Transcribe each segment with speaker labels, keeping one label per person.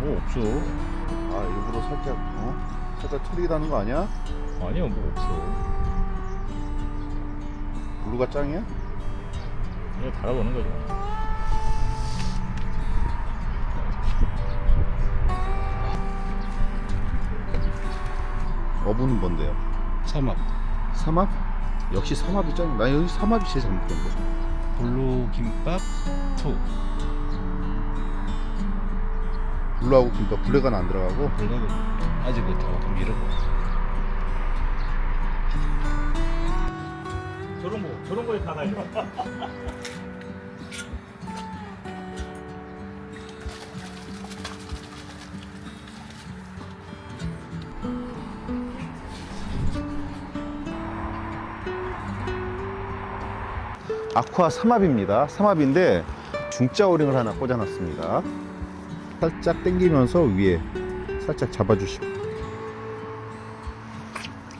Speaker 1: 뭐 없어.
Speaker 2: 아 일부러 살짝 어? 살짝 털리다는 거 아니야?
Speaker 1: 아니야, 뭐 없어.
Speaker 2: 블루가 짱이야?
Speaker 1: 그냥 달아보는 거죠.
Speaker 2: 어부는 뭔데요?
Speaker 3: 삼합
Speaker 2: 삼합? 역시 삼합이 짱. 나 여기 삼합이 제일 잘 먹던데.
Speaker 3: 블루 김밥 투
Speaker 2: 블루하고 김밥 블랙은 안 들어가고
Speaker 3: 블랙은 아직 못하고 좀 이러고
Speaker 1: 저런 거, 저런 거에 다 달려.
Speaker 2: 아쿠아 삼합입니다. 삼합인데 중짜 오링을 하나 꽂아놨습니다. 살짝 당기면서 위에 살짝 잡아주시고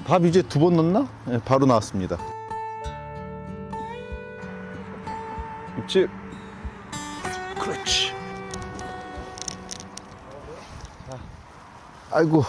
Speaker 2: 밥 이제 두 번 넣나? 네, 바로 나왔습니다. 입질 그렇지 자, 아이고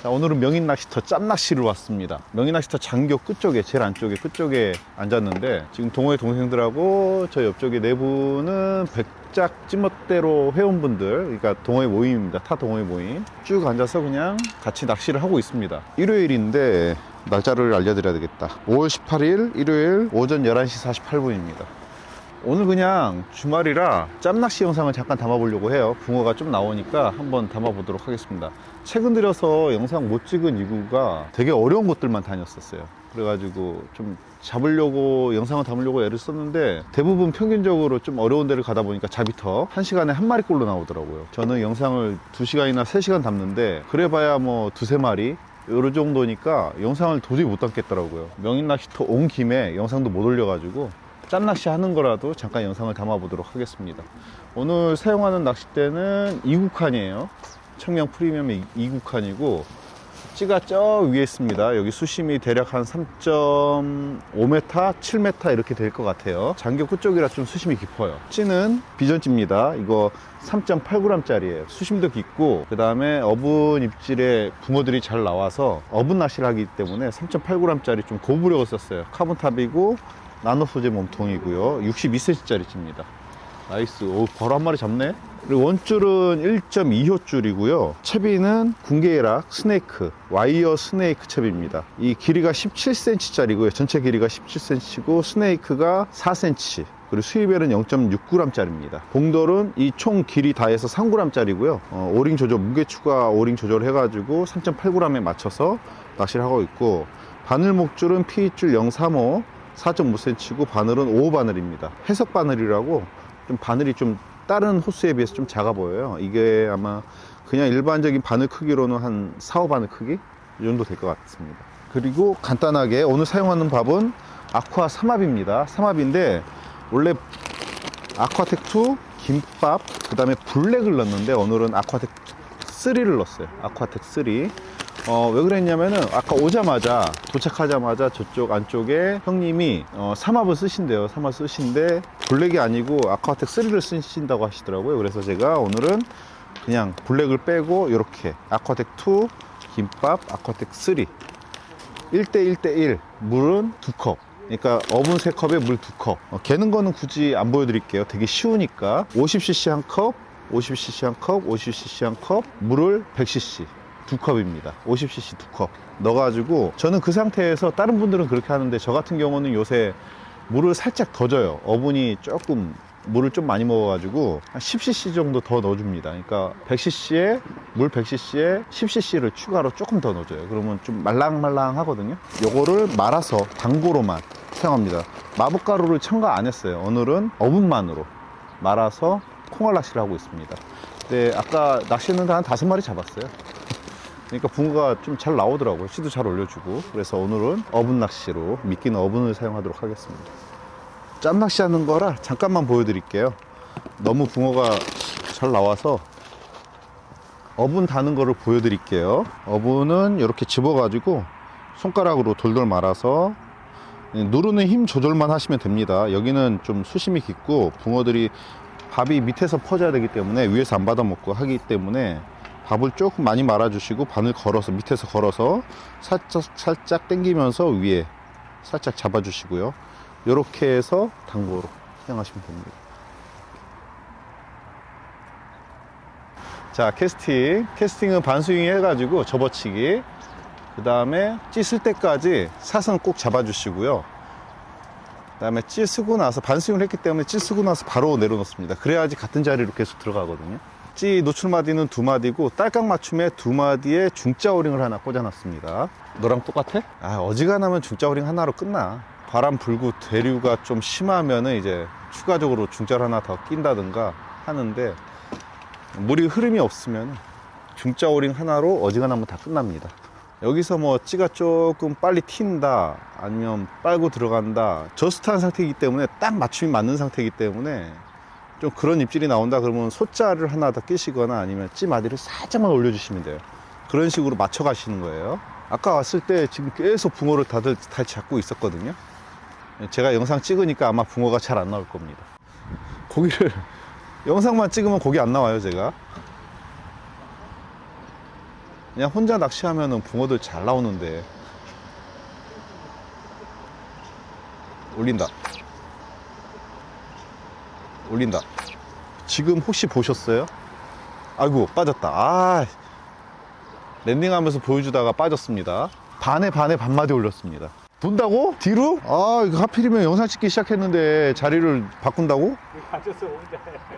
Speaker 2: 자, 오늘은 명인 낚시터 짬 낚시를 왔습니다. 명인 낚시터 장교 끝쪽에 제일 안쪽에 끝쪽에 앉았는데 지금 동호회 동생들하고 저 옆쪽에 네 분은 백작 찜멋대로 회원분들 그러니까 동호회 모임입니다. 타 동호회 모임 쭉 앉아서 그냥 같이 낚시를 하고 있습니다. 일요일인데 날짜를 알려드려야 되겠다. 5월 18일 일요일 오전 11시 48분입니다. 오늘 그냥 주말이라 짬낚시 영상을 잠깐 담아보려고 해요. 붕어가 좀 나오니까 한번 담아보도록 하겠습니다. 최근 들여서 영상 못 찍은 이유가 되게 어려운 곳들만 다녔었어요. 그래가지고 좀 잡으려고 영상을 담으려고 애를 썼는데 대부분 평균적으로 좀 어려운 데를 가다 보니까 자비터 한 시간에 한 마리꼴로 나오더라고요. 저는 영상을 두 시간이나 세 시간 담는데 그래봐야 뭐 두세 마리 요 정도니까 영상을 도저히 못 담겠더라고요. 명인 낚시터 온 김에 영상도 못 올려가지고 짬낚시 하는 거라도 잠깐 영상을 담아 보도록 하겠습니다. 오늘 사용하는 낚싯대는 2국한이에요. 청명 프리미엄 2국한이고 찌가 저 위에 있습니다. 여기 수심이 대략 한 3.5m, 7m 이렇게 될 것 같아요. 장교 끝쪽이라 좀 수심이 깊어요. 찌는 비전찌입니다. 이거 3.8g짜리예요. 수심도 깊고 그 다음에 어분 입질에 붕어들이 잘 나와서 어분 낚시를 하기 때문에 3.8g짜리 좀 고부력을 썼어요. 카본탑이고 나노 소재 몸통이고요. 62cm짜리 찌입니다. 나이스. 오, 바로 한 마리 잡네. 그리고 원줄은 1.2호 줄이고요. 채비는 군계락 스네이크, 와이어 스네이크 채비입니다. 이 길이가 17cm짜리고요. 전체 길이가 17cm고 스네이크가 4cm. 그리고 수입벨은 0.6g짜리입니다. 봉돌은 이 총 길이 다 해서 3g짜리고요. 어, 오링 조절, 무게 추가 오링 조절해가지고 3.8g에 맞춰서 낚시를 하고 있고 바늘 목줄은 피줄 035 4.5cm고 바늘은 5 바늘입니다. 해석 바늘이라고 좀 바늘이 좀 다른 호스에 비해서 좀 작아 보여요. 이게 아마 그냥 일반적인 바늘 크기로는 한 4, 5 바늘 크기 이 정도 될 것 같습니다. 그리고 간단하게 오늘 사용하는 밥은 아쿠아 삼합입니다. 삼합인데 원래 아쿠아텍2 김밥 그 다음에 블랙을 넣었는데 오늘은 아쿠아텍 3를 넣었어요. 아쿠아텍 3. 어, 왜 그랬냐면은 아까 오자마자 도착하자마자 저쪽 안쪽에 형님이 어, 삼합을 쓰신대요. 삼합 쓰신데 블랙이 아니고 아쿠아텍 3를 쓰신다고 하시더라고요. 그래서 제가 오늘은 그냥 블랙을 빼고 이렇게 아쿠아텍 2 김밥 아쿠아텍 3 1대 1대 1 물은 두 컵. 그러니까 어분 세 컵에 물두 컵. 어, 개는 거는 굳이 안 보여드릴게요. 되게 쉬우니까 50cc 한 컵, 50cc 한 컵, 50cc 한 컵, 물을 100cc 두 컵입니다. 50cc 두 컵. 넣어가지고 저는 그 상태에서 다른 분들은 그렇게 하는데 저 같은 경우는 요새 물을 살짝 더 줘요. 어분이 조금 물을 좀 많이 먹어가지고 한 10cc 정도 더 넣어줍니다. 그러니까 100cc에 물 100cc에 10cc를 추가로 조금 더 넣어줘요. 그러면 좀 말랑말랑 하거든요. 요거를 말아서 당고로만 사용합니다. 마법가루를 첨가 안 했어요. 오늘은 어분만으로 말아서 콩알 낚시를 하고 있습니다. 근데 아까 낚시했는데 한 다섯 마리 잡았어요. 그러니까 붕어가 좀 잘 나오더라고요. 씨도 잘 올려주고. 그래서 오늘은 어분 낚시로 미끼는 어분을 사용하도록 하겠습니다. 짬 낚시 하는 거라 잠깐만 보여드릴게요. 너무 붕어가 잘 나와서 어분 다는 거를 보여드릴게요. 어분은 이렇게 집어 가지고 손가락으로 돌돌 말아서 누르는 힘 조절만 하시면 됩니다. 여기는 좀 수심이 깊고 붕어들이 밥이 밑에서 퍼져야 되기 때문에 위에서 안 받아 먹고 하기 때문에 밥을 조금 많이 말아주시고 바늘 걸어서 밑에서 걸어서 살짝 살짝 당기면서 위에 살짝 잡아주시고요. 이렇게 해서 당구로 사용하시면 됩니다. 자 캐스팅. 캐스팅은 반스윙 해가지고 접어치기. 그 다음에 찌쓸 때까지 사선 꼭 잡아주시고요. 그 다음에 찌 쓰고 나서 반스윙을 했기 때문에 찌 쓰고 나서 바로 내려놓습니다. 그래야지 같은 자리로 계속 들어가거든요 찌 노출 마디는 두 마디고 딸깍 맞춤에 두 마디에 중자 오링을 하나 꽂아놨습니다 너랑 똑같아? 아 어지간하면 중자 오링 하나로 끝나 바람 불고 대류가 좀 심하면은 이제 추가적으로 중자를 하나 더 낀다든가 하는데 물이 흐름이 없으면 중자 오링 하나로 어지간하면 다 끝납니다. 여기서 뭐 찌가 조금 빨리 튄다 아니면 빨고 들어간다 저스트한 상태이기 때문에 딱 맞춤이 맞는 상태이기 때문에 좀 그런 입질이 나온다 그러면 소자를 하나 더 끼시거나 아니면 찌 마디를 살짝만 올려주시면 돼요. 그런 식으로 맞춰 가시는 거예요. 아까 왔을 때 지금 계속 붕어를 다들 다 잡고 있었거든요. 제가 영상 찍으니까 아마 붕어가 잘 안 나올 겁니다. 고기를 영상만 찍으면 고기 안 나와요, 제가. 그냥 혼자 낚시하면은 붕어들 잘 나오는데. 올린다. 올린다. 지금 혹시 보셨어요? 아이고, 빠졌다. 아, 랜딩하면서 보여주다가 빠졌습니다. 반에 반에 반마디 올렸습니다. 돈다고? 뒤로? 아, 이거 하필이면 영상 찍기 시작했는데 자리를 바꾼다고?
Speaker 1: 앉았어 혼자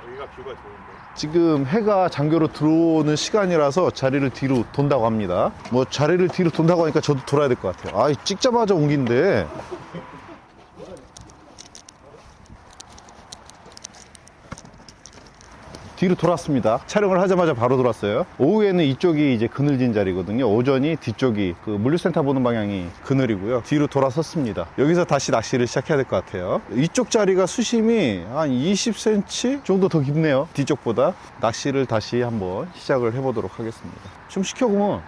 Speaker 1: 여기가 뷰가 좋은데
Speaker 2: 지금 해가 장교로 들어오는 시간이라서 자리를 뒤로 돈다고 합니다. 뭐 자리를 뒤로 돈다고 하니까 저도 돌아야 될 것 같아요. 아, 찍자마자 옮긴데. 뒤로 돌았습니다. 촬영을 하자마자 바로 돌았어요. 오후에는 이쪽이 이제 그늘진 자리거든요. 오전이 뒤쪽이 그 물류센터 보는 방향이 그늘이고요. 뒤로 돌아섰습니다. 여기서 다시 낚시를 시작해야 될 것 같아요. 이쪽 자리가 수심이 한 20cm 정도 더 깊네요. 뒤쪽보다 낚시를 다시 한번 시작을 해보도록 하겠습니다. 좀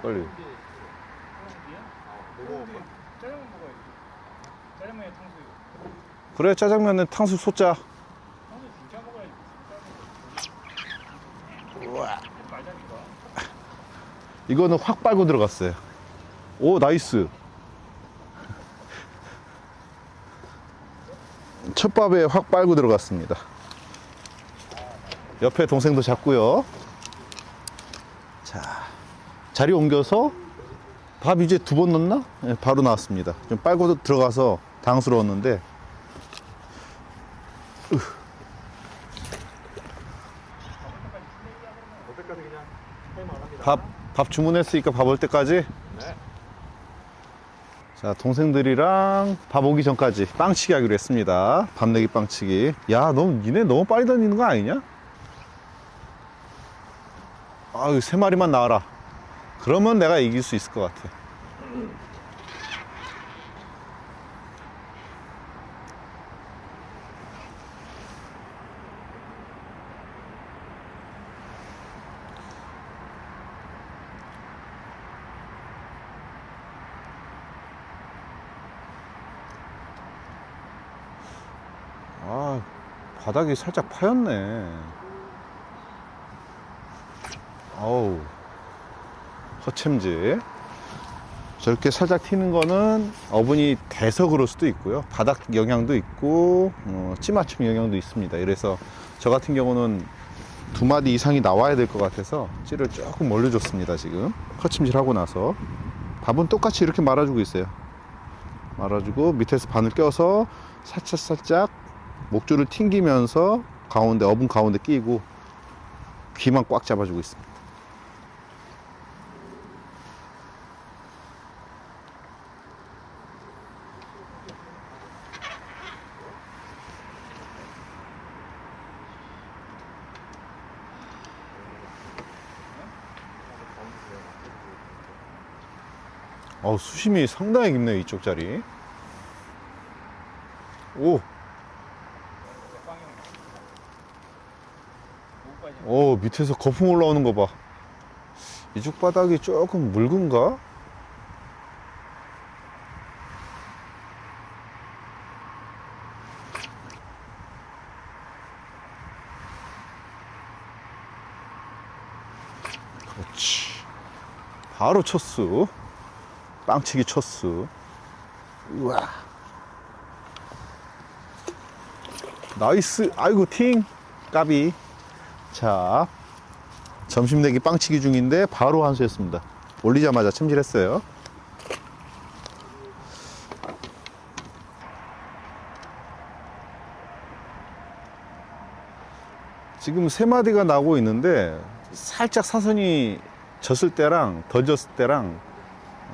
Speaker 2: 빨리.
Speaker 1: 먹어야지 짜장면에 탕수육
Speaker 2: 그래 짜장면은 탕수 소자.
Speaker 1: 탕수육 진짜 먹어야지 말자니까
Speaker 2: 이거는 확 빨고 들어갔어요. 오, 나이스. 첫 밥에 확 빨고 들어갔습니다. 옆에 동생도 잡고요. 자, 자리 옮겨서 밥 이제 두 번 넣나? 네, 바로 나왔습니다. 좀 빨고 들어가서 당스러웠는데
Speaker 1: 올 때까지 그냥 타이머 안 합니다
Speaker 2: 밥, 밥 주문했으니까 밥 올 때까지
Speaker 1: 네.
Speaker 2: 자, 동생들이랑 밥 오기 전까지 빵치기 하기로 했습니다. 밥 내기 빵치기. 야, 너, 니네 너무 빨리 다니는 거 아니냐? 아유, 세 마리만 나와라. 그러면 내가 이길 수 있을 것 같아. 아, 바닥이 살짝 파였네. 어우, 허챔질. 저렇게 살짝 튀는 거는 어분이 그럴 수도 있고요. 바닥 영향도 있고, 어, 찌맞춤 영향도 있습니다. 이래서 저 같은 경우는 두 마디 이상이 나와야 될 것 같아서 찌를 조금 올려줬습니다. 지금. 허침질 하고 나서. 밥은 똑같이 이렇게 말아주고 있어요. 말아주고 밑에서 바늘 껴서 살짝 살짝 목줄을 튕기면서 가운데 어분 가운데 끼고 귀만 꽉 잡아주고 있습니다. 어, 수심이 상당히 깊네요, 이쪽 자리. 오, 밑에서 거품 올라오는 거 봐. 이쪽 바닥이 조금 묽은가? 그렇지. 바로 첫수. 빵치기 첫수. 우와. 나이스. 아이고, 팅. 까비. 자, 점심 내기 빵치기 중인데 바로 한수했습니다. 올리자마자 챔질했어요. 지금 세 마디가 나오고 있는데 살짝 사선이 졌을 때랑 더 졌을 때랑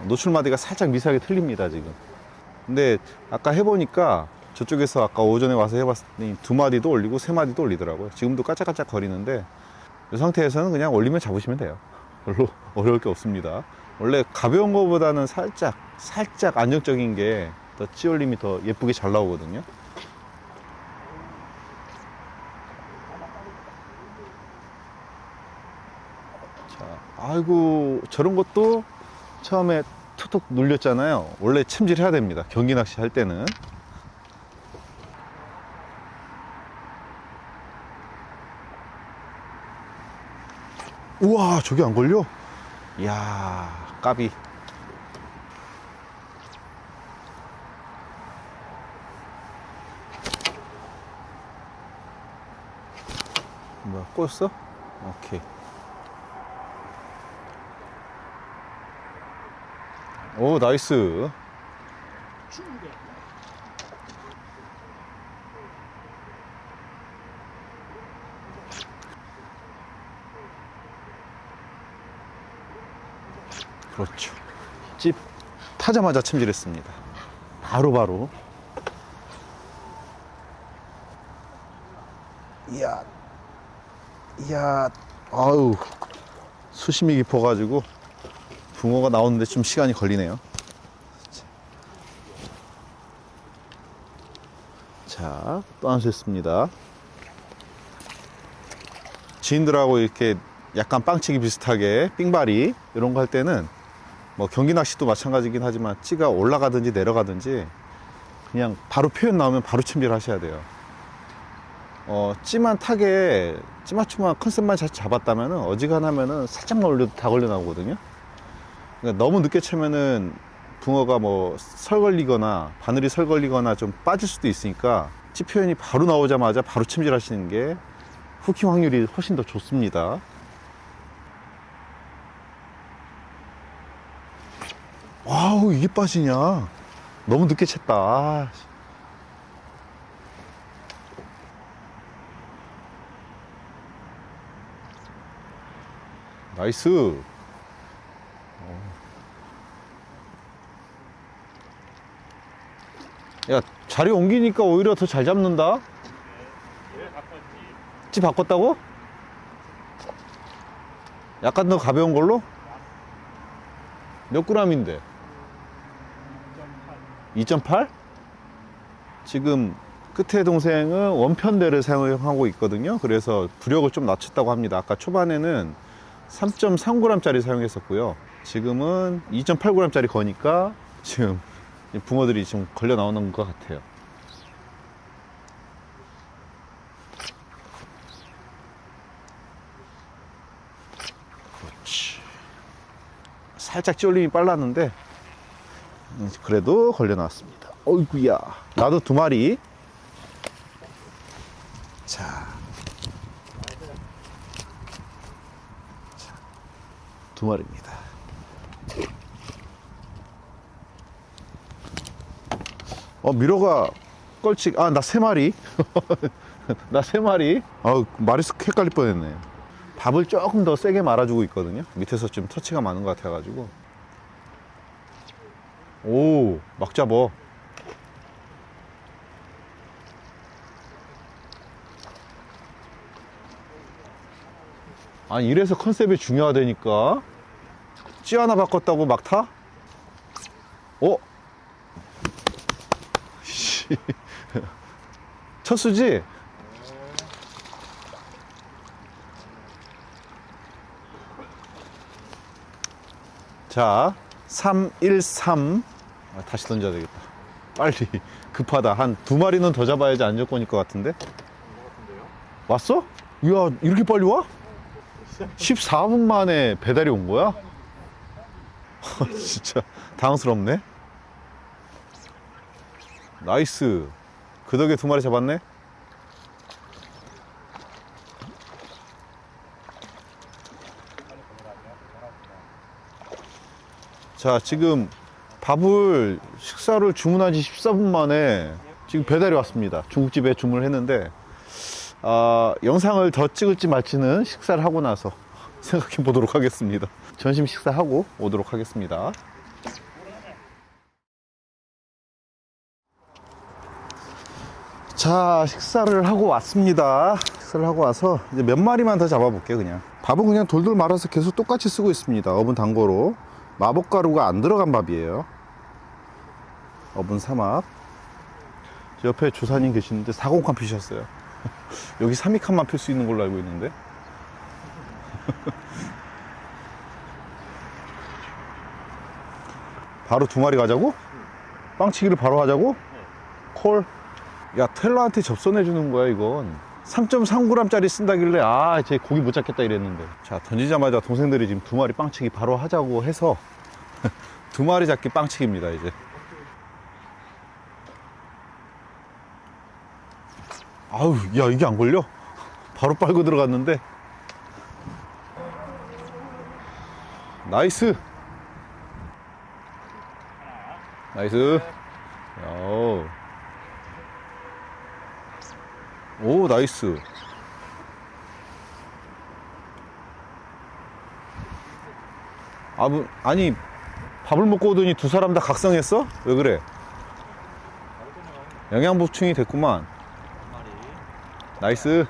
Speaker 2: 노출 마디가 살짝 미세하게 틀립니다 지금. 근데 아까 해보니까 저쪽에서 아까 오전에 와서 해봤더니 두 마디도 올리고 세 마디도 올리더라고요. 지금도 까짝까짝 거리는데 이 상태에서는 그냥 올리면 잡으시면 돼요. 별로 어려울 게 없습니다. 원래 가벼운 거보다는 살짝 살짝 안정적인 게 더 찌올림이 더 예쁘게 잘 나오거든요. 자, 아이고 저런 것도 처음에 툭툭 눌렸잖아요. 원래 챔질해야 됩니다. 경기 낚시 할 때는. 우와, 저게 안 걸려? 이야, 까비. 뭐야, 꼬였어? 오케이. 오, 나이스. 그렇죠. 집 타자마자 챔질했습니다. 바로바로. 이야, 이야, 아우, 수심이 깊어가지고 붕어가 나오는데 좀 시간이 걸리네요. 자, 또 한수했습니다. 지인들하고 이렇게 약간 빵치기 비슷하게 삥바리 이런 거 할 때는 뭐 경기 낚시도 마찬가지긴 하지만 찌가 올라가든지 내려가든지 그냥 바로 표현 나오면 바로 챔질 하셔야 돼요. 어, 찌만 타게 찌맞춤한 컨셉만 잘 잡았다면 어지간하면은 살짝만 올려도 다 걸려 나오거든요. 그러니까 너무 늦게 채면은 붕어가 뭐 설 걸리거나 바늘이 설 걸리거나 좀 빠질 수도 있으니까 찌 표현이 바로 나오자마자 바로 챔질 하시는 게 후킹 확률이 훨씬 더 좋습니다. 와우 이게 빠지냐 너무 늦게 챘다. 나이스 어. 야 자리 옮기니까 오히려 더 잘 잡는다? 찌 바꿨다고? 약간 더 가벼운 걸로? 몇 그램인데? 2.8? 지금 끝에 동생은 원편대를 사용하고 있거든요. 그래서 부력을 좀 낮췄다고 합니다. 아까 초반에는 3.3g짜리 사용했었고요. 지금은 2.8g짜리 거니까 지금 이 붕어들이 지금 걸려 나오는 것 같아요. 그렇지. 살짝 찌올림이 빨랐는데 음, 그래도 걸려 나왔습니다. 어이구야. 나도 두 마리. 자. 자, 두 마리입니다. 어, 미로가 껄칙. 아, 나 세 마리. 나 세 마리. 아, 마리스 헷갈릴 뻔 했네. 밥을 조금 더 세게 말아주고 있거든요. 밑에서 좀 터치가 많은 것 같아가지고. 오, 막 잡어. 아니, 이래서 컨셉이 중요하다니까. 찌 하나 바꿨다고 막 타? 어? 씨. 첫 수지? 자, 313. 아, 다시 던져야 되겠다. 빨리. 급하다. 한 두 마리는 더 잡아야지 안정권일 것 같은데? 왔어? 이야, 이렇게 빨리 와? 14분 만에 배달이 온 거야? 진짜 당황스럽네. 나이스. 그 덕에 두 마리 잡았네. 자, 지금 밥을 식사를 주문한 지 14분 만에 지금 배달이 왔습니다. 중국집에 주문을 했는데 아, 영상을 더 찍을지 말지는 식사를 하고 나서 생각해 보도록 하겠습니다. 점심 식사하고 오도록 하겠습니다. 자, 식사를 하고 왔습니다. 식사를 하고 와서 이제 몇 마리만 더 잡아볼게요, 그냥. 밥은 그냥 돌돌 말아서 계속 똑같이 쓰고 있습니다. 어분 단거로. 마법가루가 안 들어간 밥이에요. 어분 삼합. 저 옆에 조사님 계시는데 4공칸 피셨어요. 여기 3위칸만 필 수 있는 걸로 알고 있는데. 바로 두 마리 가자고? 빵치기를 바로 하자고? 콜. 야, 텔러한테 접선해 주는 거야, 이건. 3.3g짜리 쓴다길래, 아, 쟤 고기 못 잡겠다 이랬는데. 자, 던지자마자 동생들이 지금 두 마리 빵치기 바로 하자고 해서 두 마리 잡기 빵치기입니다, 이제. 아우, 야, 이게 안 걸려? 바로 빨고 들어갔는데. 나이스. 나이스. 오. 오, 나이스. 아, 뭐, 아니, 밥을 먹고 오더니 두 사람 다 각성했어? 왜 그래? 영양 보충이 됐구만. 나이스.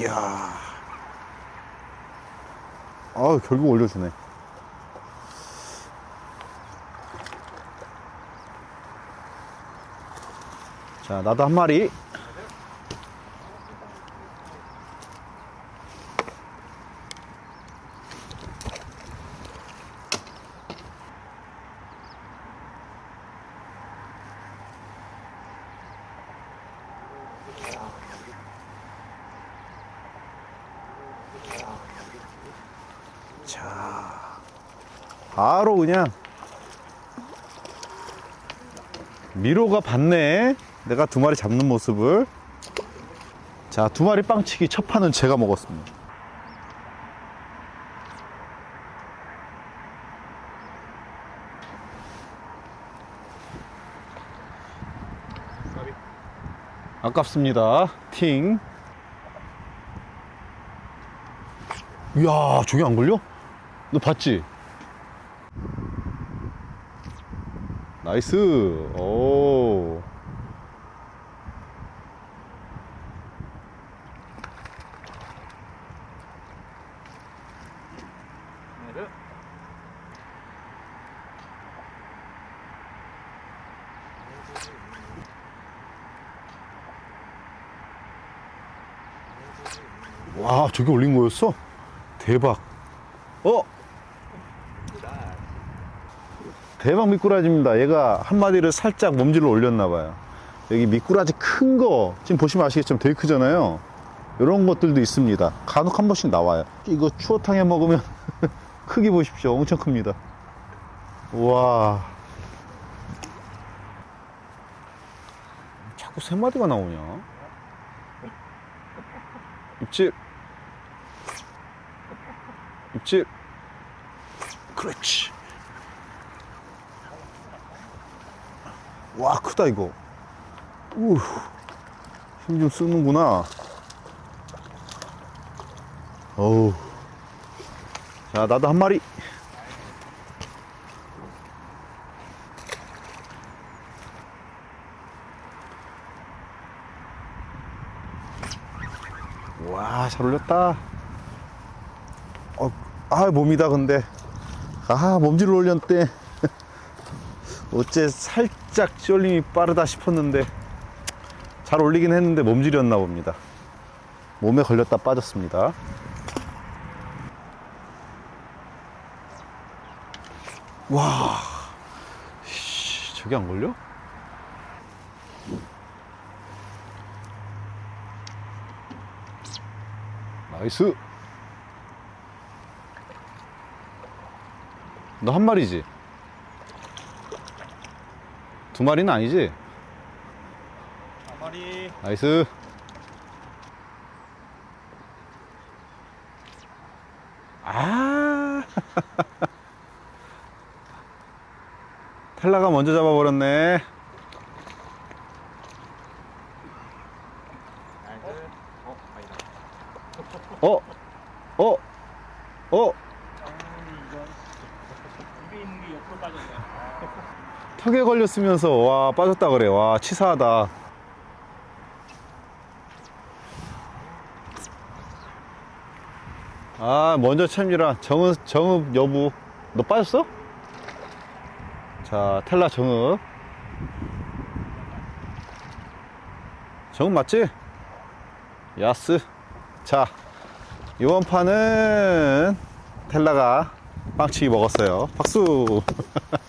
Speaker 2: 이야. 아, 결국 올려주네. 자, 나도 한 마리. 바로 그냥 미로가 봤네. 내가 두 마리 잡는 모습을. 자, 두 마리 빵치기 첫 판은 제가 먹었습니다. 아깝습니다. 팅. 이야, 저게 안 걸려? 너 봤지? 나이스. 오. 와, 저게 올린 거였어? 대박. 어? 대박 미꾸라지입니다. 얘가 한 마디를 살짝 몸질로 올렸나 봐요. 여기 미꾸라지 큰 거 지금 보시면 아시겠지만 되게 크잖아요. 이런 것들도 있습니다. 간혹 한 번씩 나와요. 이거 추어탕에 먹으면 크기 보십시오. 엄청 큽니다. 우와. 자꾸 세 마디가 나오냐? 입질. 입질. 그렇지. 와 크다 이거. 힘 좀 쓰는구나. 어우. 자 나도 한 마리. 와 잘 올렸다. 어, 아 몸이다 근데. 아 몸질을 올렸대 어째 살 살짝 쫄림이 빠르다 싶었는데 잘 올리긴 했는데 몸질이었나 봅니다. 몸에 걸렸다 빠졌습니다. 와, 씨, 저게 안 걸려? 나이스. 너 한 마리지? 두 마리는 아니지?
Speaker 1: 가만히
Speaker 2: 나이스. 아. 텔라가 먼저 잡아버렸네.
Speaker 1: 어
Speaker 2: 어? 어? 어?
Speaker 1: 입에 있는 게 옆으로 빠졌네 아,
Speaker 2: 턱에 걸렸으면서 와 빠졌다 그래. 와 치사하다. 아 먼저 참지라 정읍 정읍 여부 너 빠졌어? 자 텔라 정읍 정읍 맞지? 야스 자 이번 판은 텔라가 빵치기 먹었어요 박수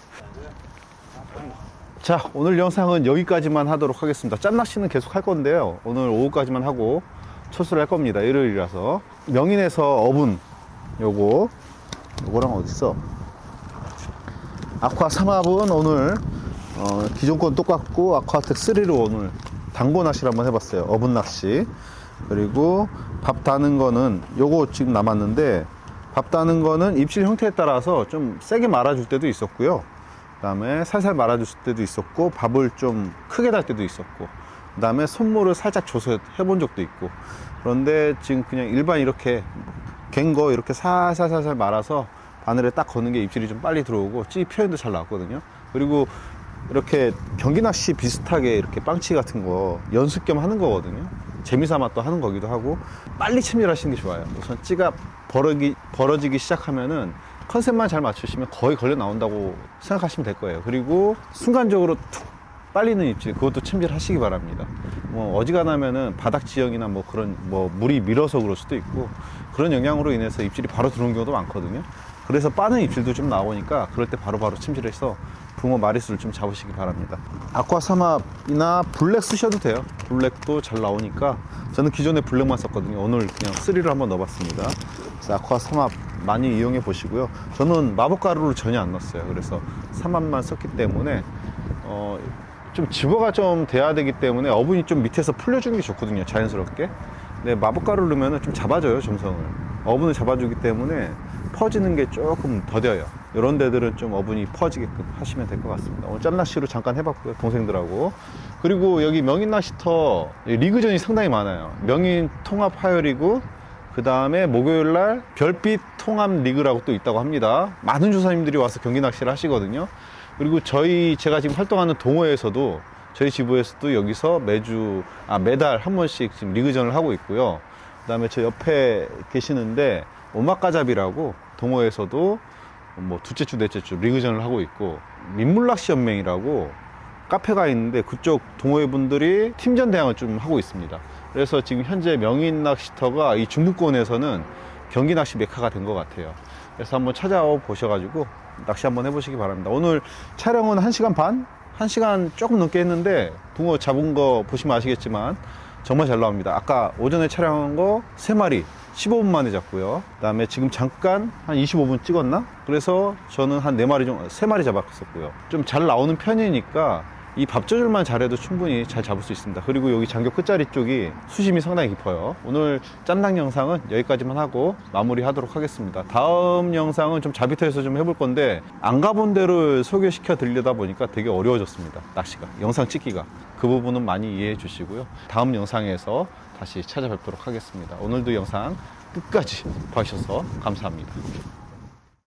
Speaker 2: 자 오늘 영상은 여기까지만 하도록 하겠습니다. 짬낚시는 계속 할 건데요. 오늘 오후까지만 하고 철수를 할 겁니다. 일요일이라서. 명인에서 어분 요거 요거랑 어딨어? 아쿠아 삼합은 오늘 어, 기존 건 똑같고 아쿠아텍 3로 오늘 당고 낚시를 한번 해봤어요. 어분 낚시. 그리고 밥 다는 거는 요거 지금 남았는데 밥 다는 거는 입질 형태에 따라서 좀 세게 말아줄 때도 있었고요 그 다음에 살살 말아줄 때도 있었고 밥을 좀 크게 달 때도 있었고 그 다음에 손물을 살짝 줘서 해본 적도 있고. 그런데 지금 그냥 일반 이렇게 갠 거 이렇게 살살살살 말아서 바늘에 딱 거는 게 입질이 좀 빨리 들어오고 찌 표현도 잘 나왔거든요. 그리고 이렇게 경기 낚시 비슷하게 이렇게 빵치 같은 거 연습 겸 하는 거거든요. 재미삼아 또 하는 거기도 하고. 빨리 침질하시는 게 좋아요. 우선 찌가 벌어지기 시작하면은 컨셉만 잘 맞추시면 거의 걸려 나온다고 생각하시면 될 거예요. 그리고 순간적으로 툭 빨리는 입질 그것도 침질하시기 바랍니다. 뭐 어지간하면은 바닥 지형이나 뭐 그런 뭐 물이 밀어서 그럴 수도 있고 그런 영향으로 인해서 입질이 바로 들어오는 경우도 많거든요. 그래서 빠른 입질도 좀 나오니까 그럴 때 바로바로 침질해서 붕어 마리수를 좀 잡으시기 바랍니다. 아쿠아 삼합이나 블랙 쓰셔도 돼요. 블랙도 잘 나오니까 저는 기존에 블랙만 썼거든요. 오늘 그냥 3를 한번 넣어봤습니다. 아쿠아 삼합 많이 이용해 보시고요. 저는 마법 가루를 전혀 안 넣었어요. 그래서 삼합만 썼기 때문에 어, 좀 집어가 좀 돼야 되기 때문에 어분이 좀 밑에서 풀려주는 게 좋거든요. 자연스럽게. 근데 마법 가루를 넣으면 좀 잡아줘요 점성을. 어분을 잡아주기 때문에 퍼지는 게 조금 더뎌요. 이런 데들은 좀 어분이 퍼지게끔 하시면 될 것 같습니다. 오늘 짬낚시로 잠깐 해봤고요 동생들하고. 그리고 여기 명인 낚시터 리그전이 상당히 많아요. 명인 통합 하열이고 그 다음에 목요일 날 별빛 통합 리그라고 또 있다고 합니다 많은 조사님들이 와서 경기 낚시를 하시거든요 그리고 저희 제가 지금 활동하는 동호회에서도 저희 지부에서도 여기서 매주 아 매달 한 번씩 지금 리그전을 하고 있고요. 그다음에 저 옆에 계시는데 오마카잡이라고 동호회에서도 뭐 둘째 주 넷째 주 리그전을 하고 있고 민물낚시 연맹이라고 카페가 있는데 그쪽 동호회 분들이 팀전 대항을 좀 하고 있습니다. 그래서 지금 현재 명인 낚시터가 이 중부권에서는 경기 낚시 메카가 된 것 같아요. 그래서 한번 찾아와 보셔가지고 낚시 한번 해보시기 바랍니다. 오늘 촬영은 1시간 반? 1시간 조금 넘게 했는데 붕어 잡은 거 보시면 아시겠지만 정말 잘 나옵니다. 아까 오전에 촬영한 거 3마리 15분 만에 잡고요. 그 다음에 지금 잠깐 한 25분 찍었나? 그래서 저는 한 4마리 정도, 3마리 잡았었고요. 좀 잘 나오는 편이니까 이 밥 조절만 잘해도 충분히 잘 잡을 수 있습니다. 그리고 여기 장교 끝자리 쪽이 수심이 상당히 깊어요. 오늘 짬당 영상은 여기까지만 하고 마무리 하도록 하겠습니다. 다음 영상은 좀 자비터에서 좀 해볼 건데 안 가본 데를 소개시켜 드리려다 보니까 되게 어려워졌습니다. 낚시가. 영상 찍기가. 그 부분은 많이 이해해 주시고요. 다음 영상에서 다시 찾아뵙도록 하겠습니다. 오늘도 영상 끝까지 봐주셔서 감사합니다.